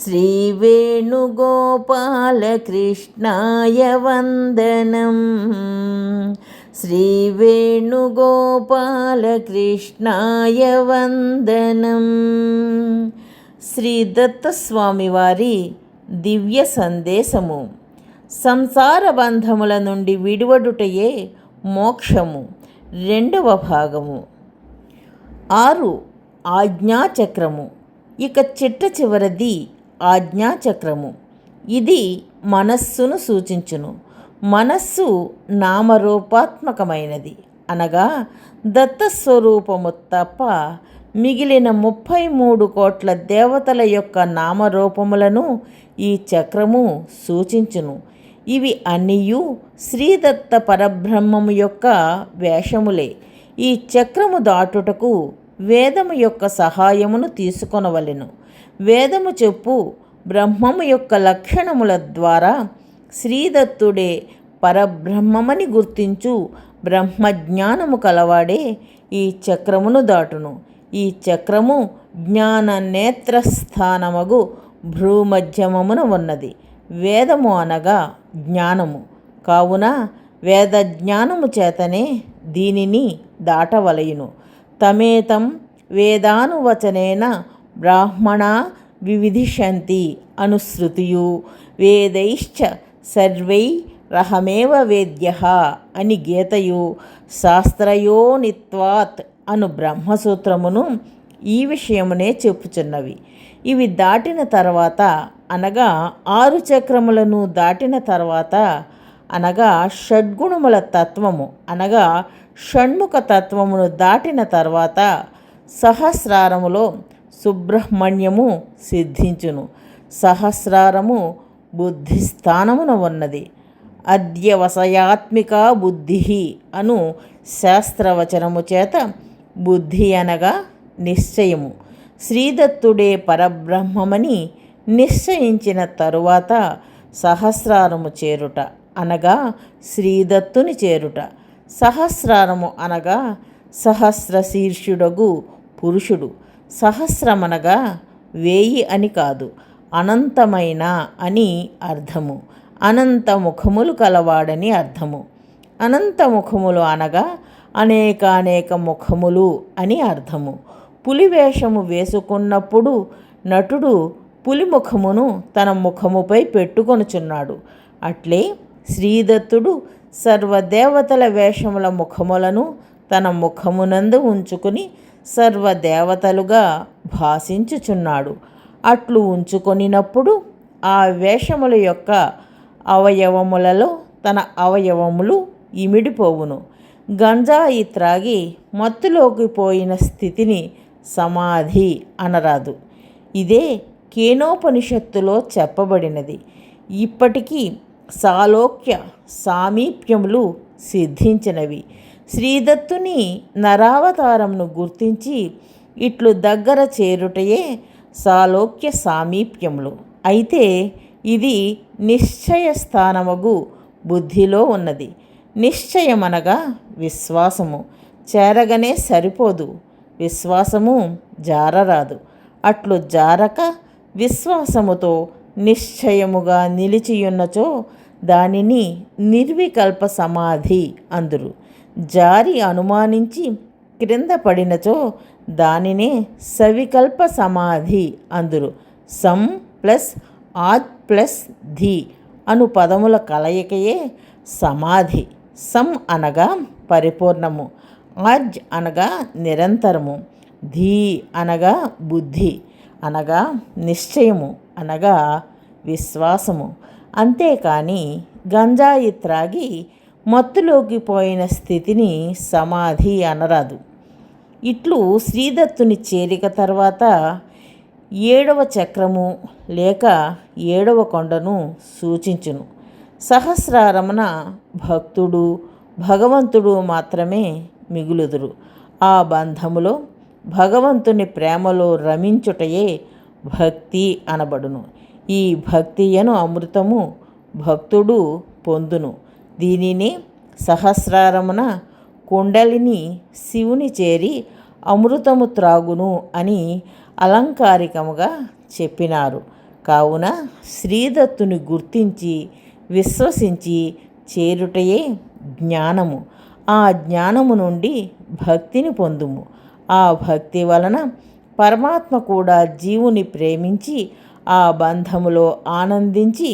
श्रीवेणुगोपालकृष्णाय वन्दनम् శ్రీవేణుగోపాలకృష్ణాయ వందనం శ్రీ దత్తస్వామి వారి దివ్య సందేశము సంసార బంధముల నుండి విడివడుటయే మోక్షము రెండవ భాగము ఆరు ఆజ్ఞాచక్రము ఇక చిట్ట చివరిది ఆజ్ఞాచక్రము. ఇది మనస్సును సూచించును. మనస్సు నామరూపాత్మకమైనది. అనగా దత్తస్వరూపము తప్ప మిగిలిన ముప్పై మూడు కోట్ల దేవతల యొక్క నామరూపములను ఈ చక్రము సూచించును. ఇవి అన్నియు శ్రీదత్త పరబ్రహ్మము యొక్క వేషములే. ఈ చక్రము దాటుటకు వేదము యొక్క సహాయమును తీసుకొనవలెను. వేదము చెప్పు. బ్రహ్మము యొక్క లక్షణముల ద్వారా శ్రీదత్తుడే పరబ్రహ్మమని గుర్తించు. బ్రహ్మజ్ఞానము కలవాడే ఈ చక్రమును దాటును. ఈ చక్రము జ్ఞాన నేత్రస్థానమగు భ్రూమధ్యమమున ఉన్నది. వేదము అనగా జ్ఞానము. కావున వేద జ్ఞానము చేతనే దీనిని దాటవలయును. తమేతం వేదానువచనేన బ్రాహ్మణ వివిధిషంతి అనుసృతియు వేదైశ్చ సర్వై రహమేవ వేద్య అని గీతయు శాస్త్రయోనిత్వాత్ అను బ్రహ్మసూత్రమును ఈ విషయమునే చెప్పుచున్నవి. ఇవి దాటిన తర్వాత అనగా ఆరు చక్రములను దాటిన తర్వాత అనగా షడ్గుణముల తత్వము అనగా షణ్ముఖ తత్వమును దాటిన తర్వాత సహస్రారములో సుబ్రహ్మణ్యము సిద్ధించును. సహస్రారము బుద్ధిస్థానమున ఉన్నది. అద్యవసయాత్మిక బుద్ధి అను శాస్త్రవచనము చేత బుద్ధి అనగా నిశ్చయము. శ్రీదత్తుడే పరబ్రహ్మమని నిశ్చయించిన తరువాత సహస్రారము చేరుట అనగా శ్రీదత్తుని చేరుట. సహస్రారము అనగా సహస్రశీర్షుడగు పురుషుడు. సహస్రమనగా వేయి అని కాదు అనంతమైన అని అర్థము. అనంత ముఖములు కలవాడని అర్థము. అనంత ముఖములు అనగా అనేక అనేక ముఖములు అని అర్థము. పులి వేషము వేసుకున్నప్పుడు నటుడు పులి ముఖమును తన ముఖముపై పెట్టుకొనుచున్నాడు. అట్లే శ్రీదత్తుడు సర్వదేవతల వేషముల ముఖములను తన ముఖమునందు ఉంచుకుని సర్వదేవతలుగా భాషించుచున్నాడు. అట్లు ఉంచుకొనినప్పుడు ఆ వేషముల యొక్క అవయవములలో తన అవయవములు ఇమిడిపోవును. గంజాయి త్రాగి మత్తులోకి పోయిన స్థితిని సమాధి అనరాదు. ఇదే కేనోపనిషత్తులో చెప్పబడినది. ఇప్పటికీ సాలోక్య సామీప్యములు సిద్ధించినవి. శ్రీదత్తుని నరావతారంను గుర్తించి ఇట్లు దగ్గర చేరుటయే సాలోక్య సామీప్యములు. అయితే ఇది నిశ్చయ స్థానముగు బుద్ధిలో ఉన్నది. నిశ్చయమనగా విశ్వాసము. చేరగనే సరిపోదు. విశ్వాసము జారరాదు. అట్లు జారక విశ్వాసముతో నిశ్చయముగా నిలిచియున్నచో దానిని నిర్వికల్ప సమాధి అందురు. జారి అనుమానించి క్రింద పడినచో దానినే సవికల్ప సమాధి అందురు. సం ప్లస్ ఆద్ ప్లస్ ధి అను పదముల కలయికయే సమాధి. సం అనగా పరిపూర్ణము. ఆజ్ అనగా నిరంతరము. ధీ అనగా బుద్ధి అనగా నిశ్చయము అనగా విశ్వాసము. అంతేకాని గంజాయి త్రాగి మత్తులోకి పోయిన స్థితిని సమాధి అనరాదు. ఇట్లు శ్రీదత్తుని చేరిక తర్వాత ఏడవ చక్రము లేక ఏడవ కొండను సూచించును. సహస్రారమున భక్తుడు భగవంతుడు మాత్రమే మిగులుదురు. ఆ బంధములో భగవంతుని ప్రేమలో రమించుటయే భక్తి అనబడును. ఈ భక్తియను అమృతము భక్తుడు పొందును. దీనిని సహస్రారమున కుండలిని శివుని చేరి అమృతము త్రాగును అని అలంకారికముగా చెప్పినారు. కావున శ్రీదత్తుని గుర్తించి విశ్వసించి చేరుటయే జ్ఞానము. ఆ జ్ఞానము నుండి భక్తిని పొందుము. ఆ భక్తి వలన పరమాత్మ కూడా జీవుని ప్రేమించి ఆ బంధములో ఆనందించి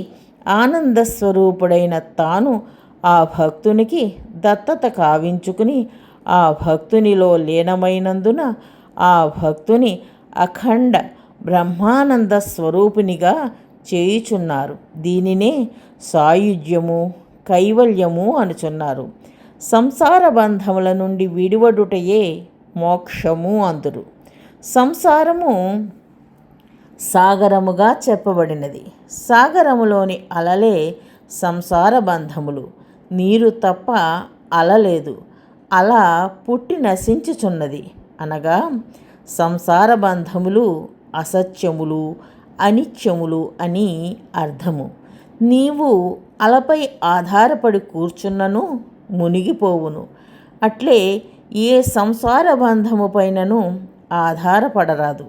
ఆనంద స్వరూపుడైన తాను ఆ భక్తునికి దత్తత కావించుకుని ఆ భక్తునిలో లీనమైనందున ఆ భక్తుని అఖండ బ్రహ్మానంద స్వరూపినిగా చేయుచున్నారు. దీనినే సాయుధ్యము కైవల్యము అనుచున్నారు. సంసార బంధముల నుండి విడివడుటయే మోక్షము అందురు. సంసారము సాగరముగా చెప్పబడినది. సాగరములోని అలలే సంసార బంధములు. నీరు తప్ప అలలేదు అల పుట్టి నశించుచున్నది. అనగా సంసార బంధములు అసత్యములు అనిత్యములు అని అర్థము. నీవు అలపై ఆధారపడి కూర్చున్నను మునిగిపోవును. అట్లే ఏ సంసార బంధము పైనను ఆధారపడరాదు.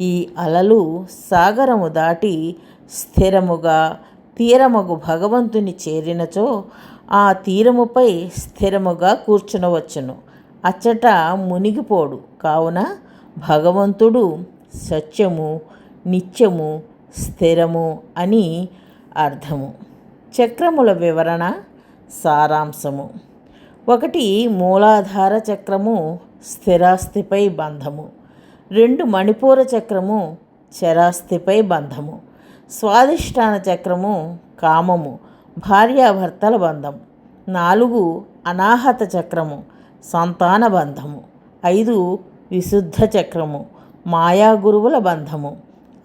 ఈ అలలు సాగరము దాటి స్థిరముగా తీరమగు భగవంతుని చేరినచో ఆ తీరముపై స్థిరముగా కూర్చునవచ్చును. అచ్చట మునిగిపోడు. కావున భగవంతుడు సత్యము నిత్యము స్థిరము అని అర్థము. చక్రముల వివరణ సారాంశము. ఒకటి మూలాధార చక్రము స్థిరాస్తిపై బంధము. రెండు మణిపూర చక్రము చరాస్తిపై బంధము. స్వాదిష్టాన చక్రము కామము. భార్యాభర్తల బంధం నాలుగు అనాహత చక్రము సంతాన బంధము. ఐదు విశుద్ధ చక్రము మాయా గురువుల బంధము.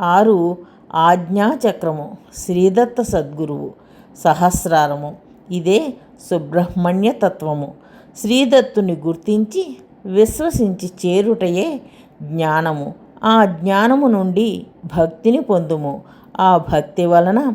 ఆరు ఆజ్ఞా చక్రము శ్రీదత్త సద్గురువు. సహస్రారము ఇదే సుబ్రహ్మణ్య తత్వము. శ్రీదత్తుని గుర్తించి విశ్వసించి చేరుటయే జ్ఞానము. ఆ జ్ఞానము నుండి భక్తిని పొందుము. ఆ భక్తి వలన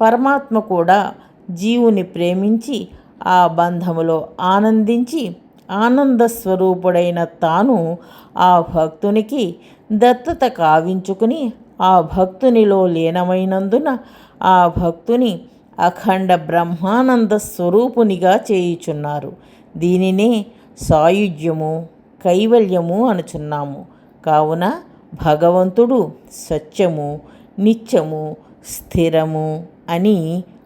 పరమాత్మ కూడా జీవుని ప్రేమించి ఆ బంధములో ఆనందించి ఆనంద స్వరూపుడైన తాను ఆ భక్తునికి దత్తత కావించుకుని ఆ భక్తునిలో లీనమైనందున ఆ భక్తుని అఖండ బ్రహ్మానంద స్వరూపునిగా చేయుచున్నారు. దీనినే సాయుధ్యము కైవల్యము అనుచున్నాము. కావున భగవంతుడు సత్యము నిత్యము స్థిరము అని